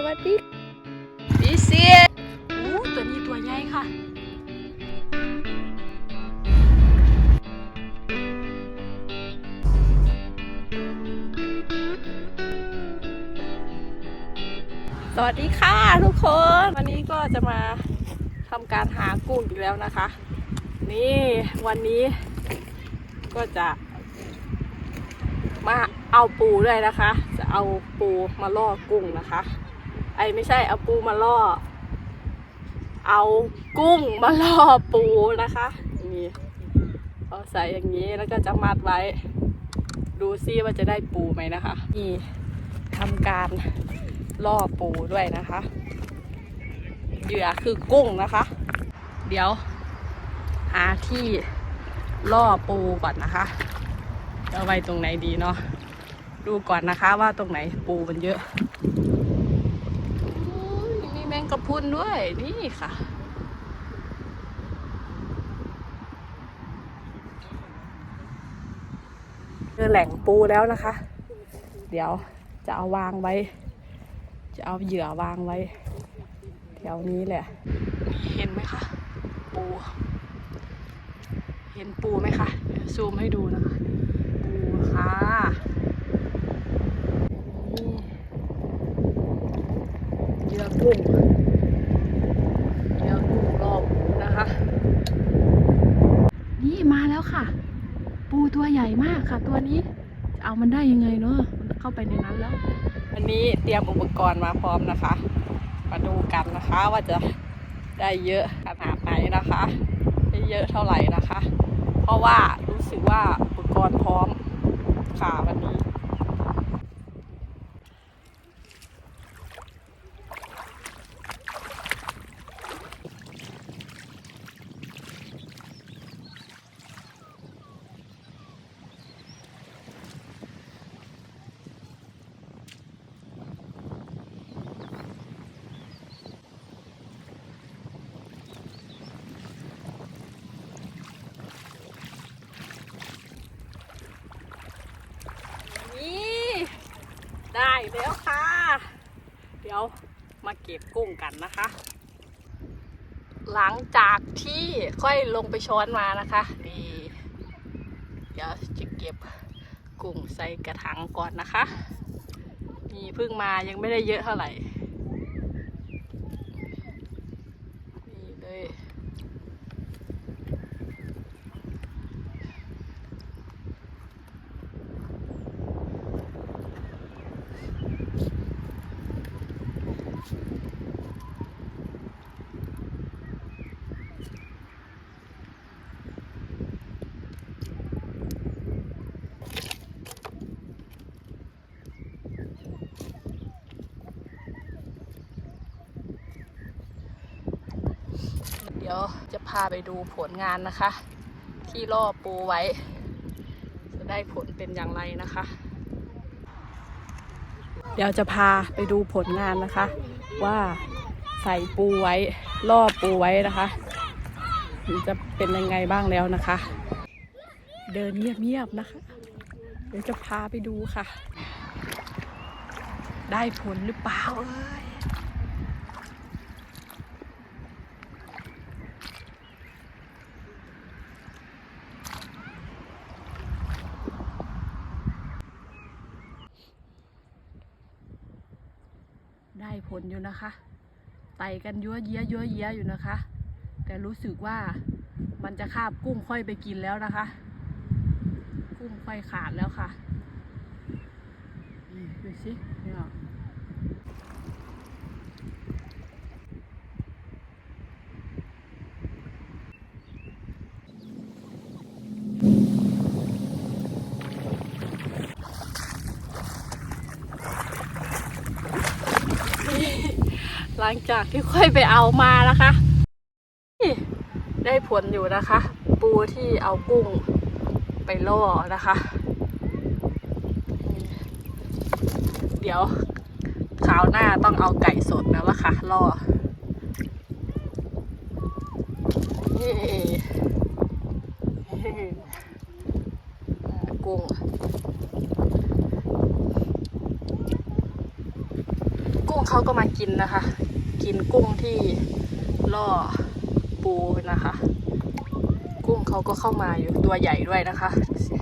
สวัสดีพี่เสียโอ้ตัวนี้ตัวใหญ่ค่ะสวัสดีค่ะทุกคน วันนี้ก็จะมาทำการหากุ้งอีกแล้วนะคะ นี่วันนี้ก็จะ มาเอาปูด้วยนะคะ จะเอาปูมาล่อกุ้งนะคะ ไอ้ไม่ใช่เอาปูมาล่อ เอากุ้งมาล่อปูนะคะนี่เอาใส่อย่างนี้แล้วก็จะมัดไว้ ดูซิว่าจะได้ปูไหมนะคะนี่ทำการล่อปูด้วยนะคะเหยื่อคือกุ้งนะคะ เดี๋ยว หาที่ล่อปูก่อนนะคะจะไว้ตรงไหนดีเนาะดูก่อนนะคะว่าตรงไหนปูมันเยอะ มีแมงกะพุนด้วยนี่ค่ะ เจอแหล่งปูแล้วนะคะ เดี๋ยวจะเอาวางไว้ จะเอาเหยื่อวางไว้ แถวนี้แหละ เห็นไหมคะ ปู เห็นปูไหมคะ ซูมให้ดูนะคะ ปูค่ะนี่เหยื่อ กุ้งเหยื่อกุ้งรอบปูนะคะ นี่มาแล้วค่ะ ปูตัวใหญ่มากค่ะ ตัวนี้จะเอามันได้ยังไงเนาะมันเข้าไปในนั้นแล้ว วันนี้เตรียมอุปกรณ์มาพร้อมนะคะ มาดูกันนะคะว่าจะได้เยอะขนาดไหนนะคะได้เยอะเท่าไหร่นะคะ เพราะว่ารู้สึกว่าอุปกรณ์พร้อมค่ะวันนี้นี่ได้แล้วค่ะ เดี๋ยวมา เก็บกุ้งกันนะคะ หลังจากที่ค่อยลงไปช้อนมานะคะนี่เดี๋ยวจะเก็บกุ้งใส่กระถางก่อนนะคะนี่เพิ่งมายังไม่ได้เยอะเท่าไหร่ นี่เลย เดี๋ยวจะพาไปดูผลงานนะคะ ที่ล่อปูไว้ จะได้ผลเป็นอย่างไรนะคะ เดี๋ยวจะพาไปดูผลงานนะคะ ว่าใส่ปูไว้ล่อปูไว้นะคะมันจะเป็นยังไงบ้างแล้วนะคะ เดินเงียบๆนะคะ เดี๋ยวจะพาไปดูค่ะ ได้ผลหรือเปล่าเอ้ย ได้ผล อยู่นะคะ ไต่กันยั่วเยี้ยยั่วเยี้ยอยู่นะคะ แต่รู้สึกว่ามันจะคาบกุ้งค่อยไปกินแล้วนะคะ กุ้งค่อยขาดแล้วค่ะดูสิเนี่ย หลังจากที่ค่อยไปเอามานะคะ ได้ผลอยู่นะคะ ปูที่เอากุ้งไปล่อนะคะ เดี๋ยวคราวหน้าต้องเอาไก่สดแล้วล่ะค่ะล่อกุ้งกุ้งเขาก็มากินนะคะ กินกุ้งที่ล่อปูนะคะ กุ้งเขาก็เข้ามาอยู่ตัวใหญ่ด้วยนะคะดูสิ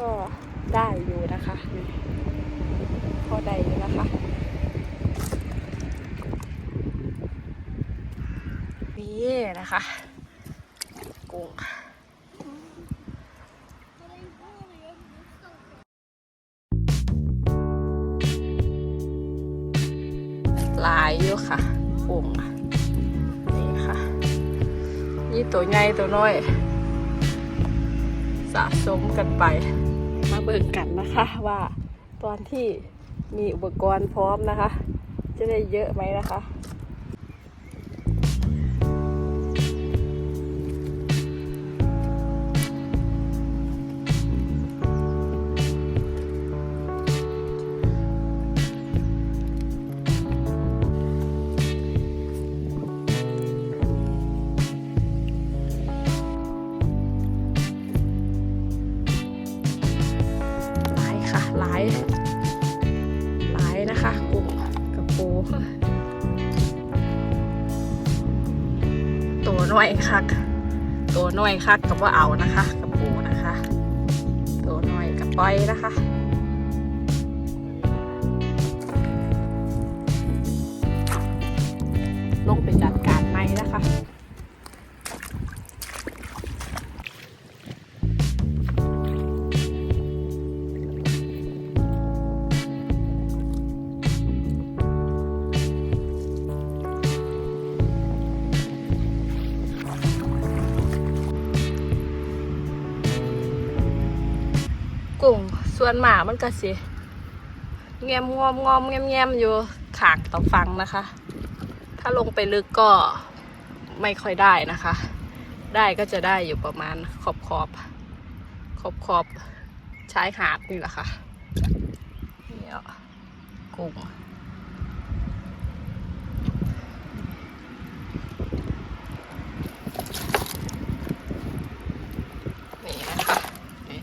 ก็ได้อยู่นะคะนี่พอได้อยู่นะคะ นะคะกุ้งลายอยู่ค่ะกุ้งนี่ค่ะนี่ตัวใหญ่ตัวน้อยสะสมกันไป มาเบิ่งกันนะคะว่าตอนที่มีอุปกรณ์พร้อมนะคะ จะได้เยอะไหมนะคะ น้อยคัก ตัวน้อยคักกับว่าเอานะคะ กับปูนะคะ ตัวน้อยกับปล่อยนะคะ ส่วนหมามันก็สิแงมงอมงอมแงมแงมอยู่ขากต่อฟังนะคะ ถ้าลงไปลึกก็ไม่ค่อยได้นะคะ ได้ก็จะได้อยู่ประมาณขอบขอบขอบขอบชายหาดนี่แหละค่ะเนี่ยกุ้งนี่นะคะนี่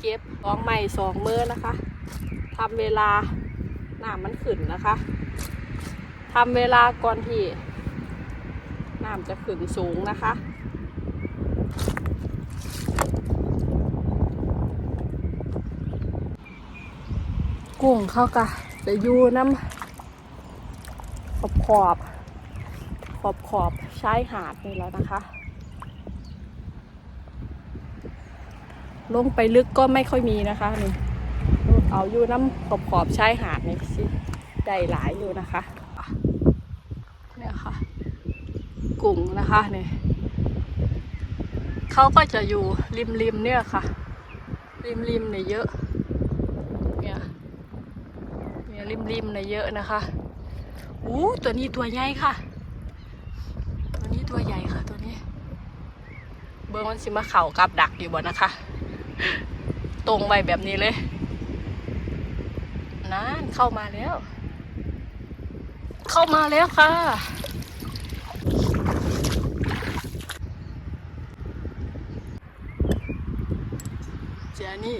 เก็บสองใหม่สองมือนะคะทำเวลาหน้ามันขึ้นนะคะทำเวลาก่อนที่น้ำจะขึ้นสูงนะคะกุ้งเข้ากะจะอยู่น้ำขอบขอบขอบขอบชายหาดนี่แล้วนะคะ ลงไปลึกก็ไม่ค่อยมีนะคะนี่เอาอยู่น้ำขอบขอบชายหาดนี่สิได้หลายอยู่นะคะเนี่ยค่ะ กุ้งนะคะเนี่ยเขาก็จะอยู่ริมริมเนี่ยค่ะ ริมริมเนี่ยเยอะเนี่ยเนี่ยริมริมเนี่ยเยอะนะคะอู้ตัวนี้ตัวใหญ่ค่ะ ตัวนี้ตัวใหญ่ค่ะตัวนี้ เบอร์มันสิมาเข่ากับดักอยู่บ่นะคะ ตรงไปแบบนี้เลยนั่นเข้ามาแล้ว เข้ามาแล้วค่ะเจนี่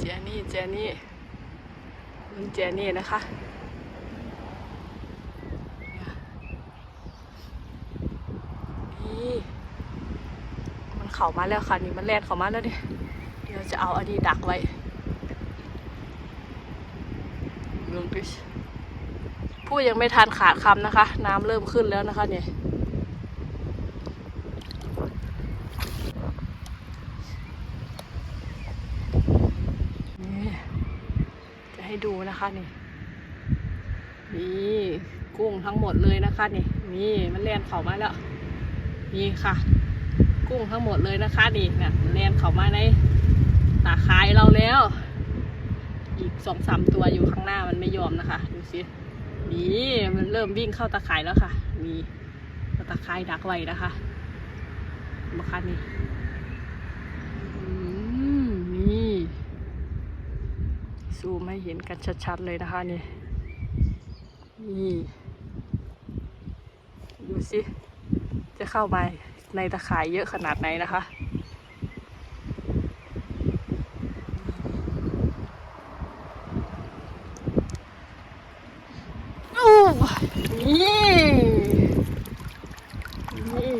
เจนี่เจนี่มันเจนี่นะคะ นี่ มัน เขามาแล้วค่ะนี่มันแล่นเข้ามาแล้วเนี่ยเดี๋ยวจะเอาอันนี้ดักไว้ลงดิพูดยังไม่ทันขาดคำนะคะ น้ำเริ่มขึ้นแล้วนะคะเนี่ยจะให้ดูนะคะนี่นี่กุ้งทั้งหมดเลยนะคะนี่นี่มันแล่นเข้ามาแล้ว นี่ค่ะ กุ้งทั้งหมดเลยนะคะนี่เนี่ยแนนเขามาในตาคายเราแล้ว อีกสองสามตัวอยู่ข้างหน้ามันไม่ยอมนะคะ ดูสินี่มันเริ่มวิ่งเข้าตาข่ายแล้วค่ะมีตาข่ายดักไว้นะคะมาคันนี่อืมนี่ให้เห็นกันชัดๆเลยนะคะนี่นี่ดูสิจะเข้ามา ในตะข่ายเยอะขนาดไหนนะคะอู้นี่นี่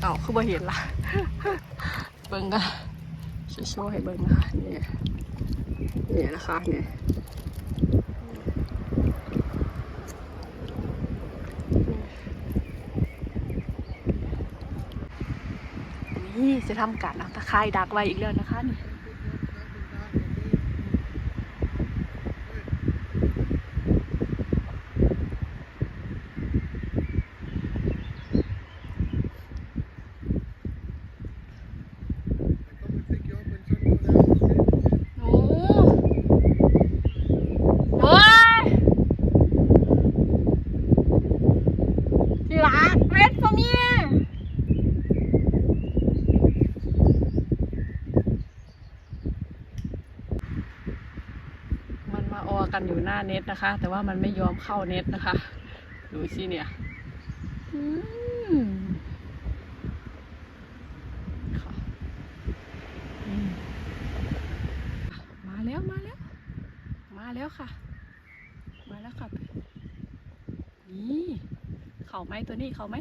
เอาคือบ่เห็นละเบิ่งกันจะโชว์ให้เบิ่งนะคะนี่นี่นะคะนี่ นี่จะทำการเอาตะไคร่ดักไว้อีกแล้วนะคะนี่ โอ้โอ้ยที่รักเวทฟอร์มีมันมา อยู่หน้าเน็ตนะคะ แต่ว่ามันไม่ยอมเข้าเน็ตนะคะ ดูสิเนี่ยมค่ะอืมมาแล้วมาแล้ว มาแล้วค่ะ มาแล้วค่ะนี่เข่าไหมตัวนี้เข่าไหม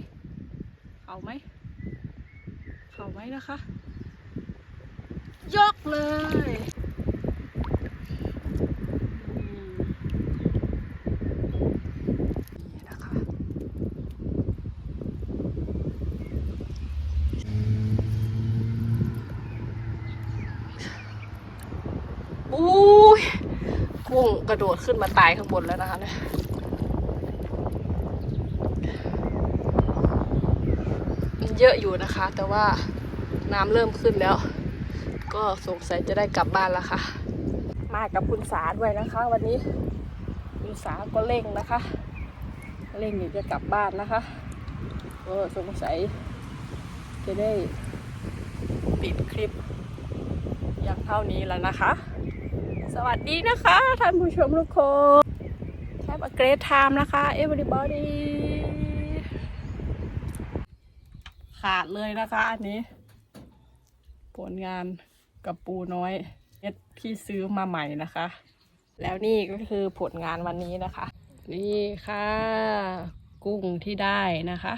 เข่าไหมเข่าไหมนะคะ ยกเลยนี่นี่นะคะอุ้ย กุ้งก ระโดดขึ้นมาตายข้างบนแล้วนะคะเนี่ยมันเยอะอยู่นะคะ แต่ว่าน้ำเริ่มขึ้นแล้ว ก็สงสัยจะได้กลับบ้านแล้วค่ะ มากับคุณสาด้วยนะคะ วันนี้คุณสาก็เร่งนะคะ เร่งอยากจะกลับบ้านนะคะก็สงสัยจะได้ปิดคลิปอย่างเท่านี้แล้วนะคะ สวัสดีนะคะท่านผู้ชมทุกคนแคป a great time นะคะ everybody ขาดเลยนะคะอันนี้ ผลงานกับปูน้อยเม็ดที่ซื้อมาใหม่นะคะ แล้วนี่ก็คือผลงานวันนี้นะคะ นี่ค่ะ กุ้งที่ได้นะคะ